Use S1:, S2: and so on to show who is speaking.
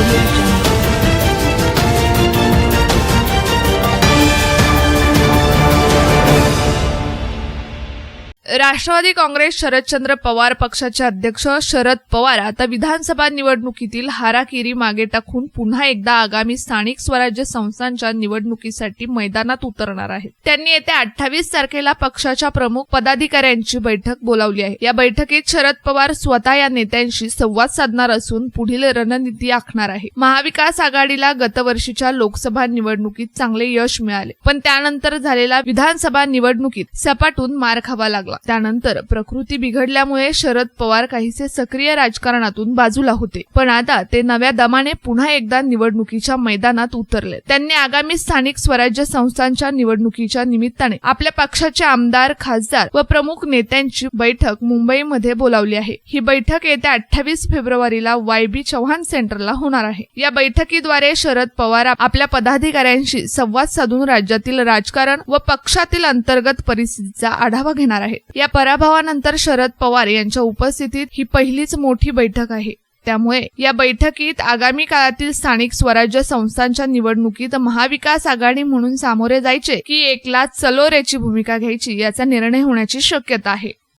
S1: Absolute Rashtrawadi Congress Sharadchandra Pawar पक्षाचे अध्यक्ष शरद पवार आता विधानसभा निवडणुकीतील हाराकिरी मागे टाकून पुन्हा एकदा आगामी स्थानिक स्वराज्य संस्थांच्या निवडणुकीसाठी मैदानात उतरणार आहेत. त्यांनी येत्या अठ्ठावीस तारखेला पक्षाच्या प्रमुख पदाधिकाऱ्यांची बैठक बोलावली आहे. या बैठकीत शरद पवार स्वतः या नेत्यांशी संवाद साधणार असून पुढील रणनीती आखणार आहे. महाविकास आघाडीला गतवर्षीच्या लोकसभा निवडणुकीत चांगले यश मिळाले पण त्यानंतर झालेल्या विधानसभा निवडणुकीत सपाटून मार खावा लागला. त्यानंतर प्रकृती बिघडल्यामुळे शरद पवार काहीसे सक्रिय राजकारणातून बाजूला होते. पण आता ते नव्या दमाने पुन्हा एकदा निवडणुकीच्या मैदानात उतरले. त्यांनी आगामी स्थानिक स्वराज्य संस्थांच्या निवडणुकीच्या निमित्ताने आपल्या पक्षाचे आमदार खासदार व प्रमुख नेत्यांची बैठक मुंबईमध्ये बोलावली आहे. ही बैठक येत्या अठ्ठावीस फेब्रुवारीला वाय बी चव्हाण सेंटरला होणार आहे. या बैठकीद्वारे शरद पवार आपल्या पदाधिकाऱ्यांशी संवाद साधून राज्यातील राजकारण व पक्षातील अंतर्गत परिस्थितीचा आढावा घेणार आहेत. या पराभवानंतर शरद पवार यांच्या उपस्थितीत ही पहिलीच मोठी बैठक आहे. त्यामुळे या बैठकीत आगामी काळातील स्थानिक स्वराज्य संस्थांच्या निवडणुकीत महाविकास आघाडी म्हणून सामोरे जायचे की एकला चलोरेची भूमिका घ्यायची याचा निर्णय होण्याची शक्यता आहे.